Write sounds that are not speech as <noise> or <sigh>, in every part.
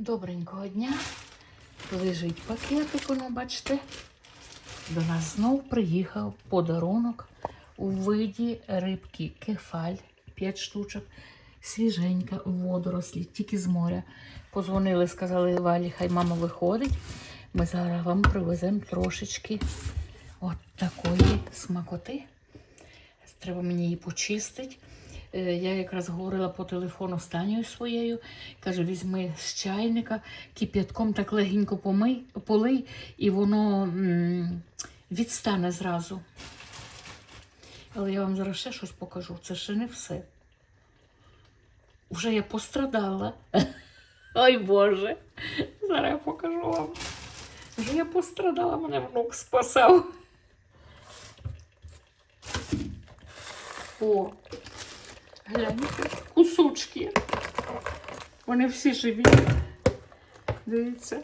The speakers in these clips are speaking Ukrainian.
Добренького дня. Лежить пакетик, воно, бачите. До нас знов приїхав подарунок у виді рибки кефаль 5 штучок. Свіженька водорослі, тільки з моря. Позвонили, сказали Валі, хай мама виходить. Ми зараз вам привеземо трошечки от такої смакоти. Треба мені її почистити. Е, Я якраз говорила по телефону з Танею своєю. Каже, візьми з чайника, кип'ятком так легенько помий, полий, і воно м, відстане зразу. Але я вам зараз ще щось покажу. Це ще не все. Вже я пострадала. <laughs> Ой Боже. Зараз я покажу вам. Вже я пострадала, мене внук спасав. О, гляньте, кусочки. Вони всі живі. Дивіться.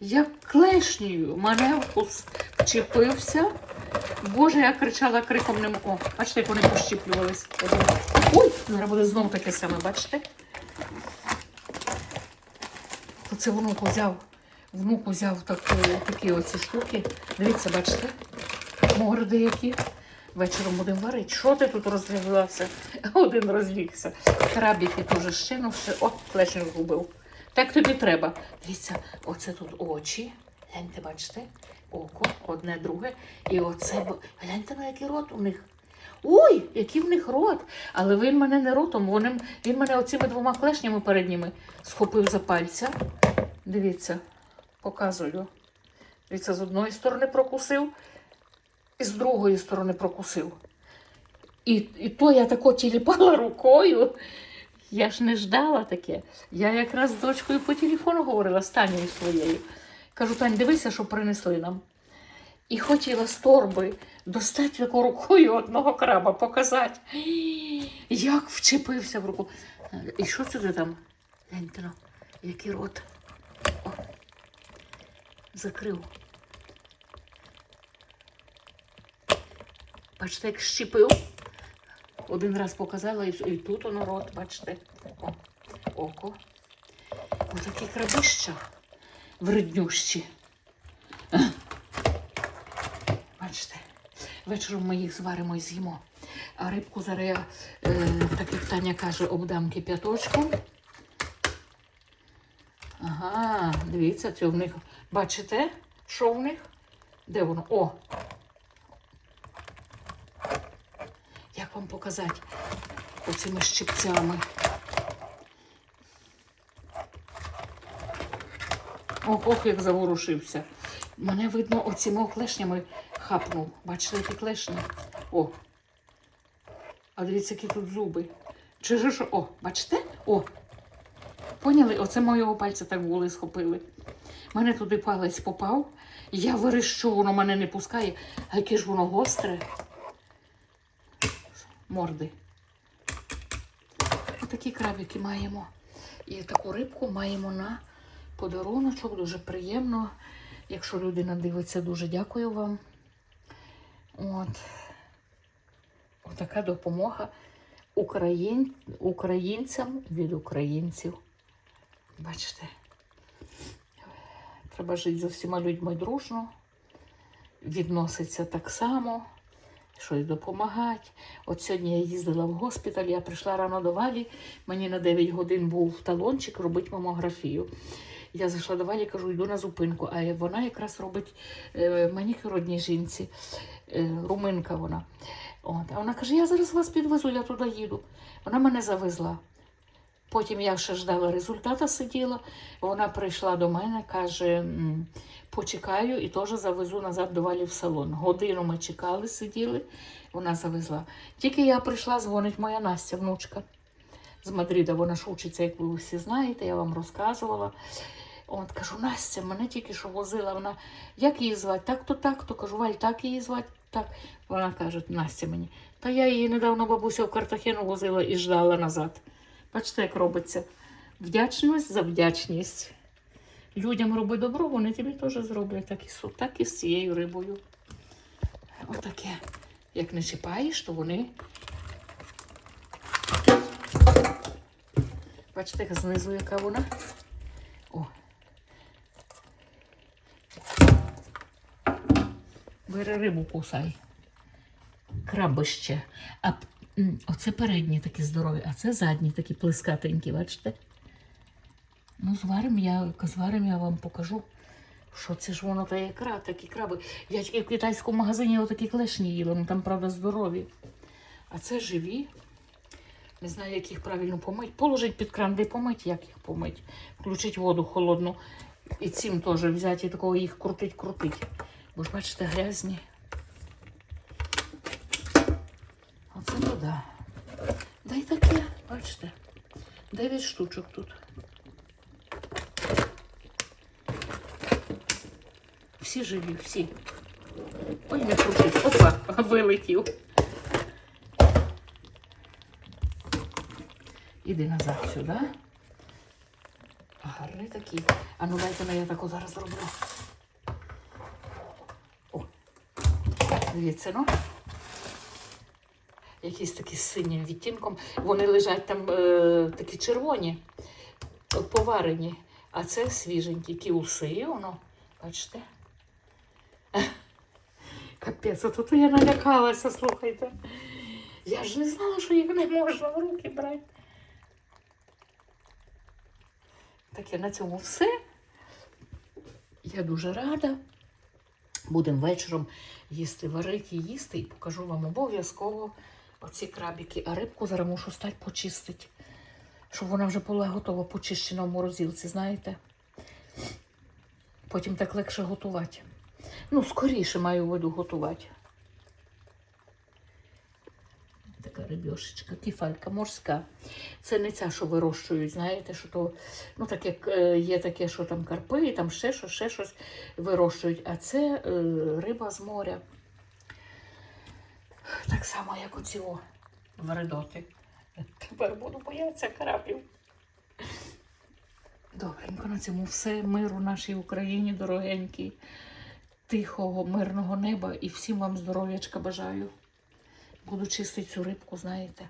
Як клешнею мене вчепився. Боже, я кричала криком ним. О, бачите, як вони пощіплювались. Ой, зараз буде знову таке саме, бачите? То це внук взяв, внук взяв таку, такі оці штуки. Дивіться, бачите? Морди які. Вечором будемо варити. Що ти тут розліглася? Один розлігся. Крабики теж щинувши. О, клешню згубив. Так тобі треба. Дивіться, оце тут очі. Гляньте, бачите? Око, одне, друге. І оце, гляньте, на який рот у них. Ой, який в них рот. Але він мене не ротом, вони, він мене оцими двома клешнями передніми схопив за пальця. Дивіться, показую. Дивіться, з одної сторони прокусив, і з другої сторони прокусив. І, і то я тако тіліпала рукою. Я ж не ждала таке. Я якраз з дочкою по телефону говорила з Танею своєю. Кажу, Тань, дивися, що принесли нам. І хотіла з торби достати рукою одного краба, показати. Як вчепився в руку. І що це там? Гляньте, який рот. О, закрив. Бачите, як щепив. Один раз показала і, і тут воно рот, бачите. О, око. Отакі крабища вреднющі. Бачите, вечором ми їх зваримо і з'їмо. А рибку зараз я, е, так як Таня каже, обдам кип'яточком. Ага, дивіться, це в них. Бачите, що в них? Де воно? О! Як вам показати оцими щипцями? Ох, ох, як заворушився. Мене видно оціми клешнями хапнув. Бачите, які клешні? О. А дивіться, які тут зуби. Чи ж? О, бачите? О. Поняли? Оце моєго пальця так були схопили. Мене туди палець попав. Я вирощу, воно мене не пускає. А яке ж воно гостре. Морди. Отакі крабики маємо. І таку рибку маємо на подаруночок. Дуже приємно. Якщо людина дивиться, дуже дякую вам. От. Отака допомога україн... українцям від українців. Бачите, треба жити за всіма людьми дружно, відноситься так само, щось допомагати. От сьогодні я їздила в госпіталь, я прийшла рано до Валі, мені на 9 годин був талончик робити мамографію. Я зайшла до Валі, кажу, йду на зупинку. А вона якраз робить е, манікюр одній жінці, е, руминка вона. От. А вона каже, я зараз вас підвезу, я туди їду. Вона мене завезла. Потім я ще ждала результата, сиділа. Вона прийшла до мене, каже, почекаю і теж завезу назад до Валі в салон. Годину ми чекали, сиділи, вона завезла. Тільки я прийшла, дзвонить моя Настя, внучка з Мадрида. Вона ж учиться, як ви всі знаєте, я вам розказувала. От кажу, Настя, мене тільки що возила. Вона, як її звати? Так-то, так-то. Кажу, Валь, так її звати, так. Вона каже, Настя мені. Та я її недавно бабуся в Картахену возила і ждала назад. Бачите, як робиться. Вдячність за вдячність. Людям роби добро, вони тобі теж зроблять так і, так і з цією рибою. Отаке. Як не чіпаєш, то вони Бачите, знизу яка вона. О. Бери рибу кусай. Крабище. А оце передні такі здорові, а це задні такі плескатенькі, бачите? Ну, зварим я, зварим я вам покажу, що це ж воно та ікра, такі краби. Я тільки в китайському магазині отакі клешні їла, ну там, правда, здорові. А це живі. Не знаю, як їх правильно помить. Положить під кран, де помить, як їх помить. Включить воду холодну. І цим теж взяти і такого їх крутить-крутить. Бо ж бачите, грязні. Оце. Да й таке, бачите. Дев'ять штучок тут. Всі живі, всі. Ой, не крутить. Опа, <laughs> вилетів. Іди назад сюди. Гарний такий. А ну дайте на я таку зараз зроблю. О. Дивіться, ну. Якісь такі з синім відтінком. Вони лежать там е, такі червоні, поварені. А це свіженькі, які уси, воно, бачите? <laughs> Капець, а тут я налякалася, слухайте. Я ж не знала, що їх не можна в руки брати. Таке на цьому все. Я дуже рада. Будемо вечором їсти, варити, їсти і покажу вам обов'язково оці крабики. А рибку зараз мушу стати почистити. Щоб вона вже була готова почищена в морозилці, знаєте? Потім так легше готувати. Ну, скоріше маю в виду готувати. Така рибьошечка, кефалька морська. Це не ця, що вирощують, знаєте, що то, ну так як е, є таке, що там карпи, там ще щось, ще щось вирощують, а це е, риба з моря. Так само, як оці о, вредоти. Тепер буду боятися крабів. Добренько, на цьому все. Миру нашій Україні, дорогенькій, тихого, мирного неба і всім вам здоров'ячка бажаю. Буду чистити цю рибку, знаєте.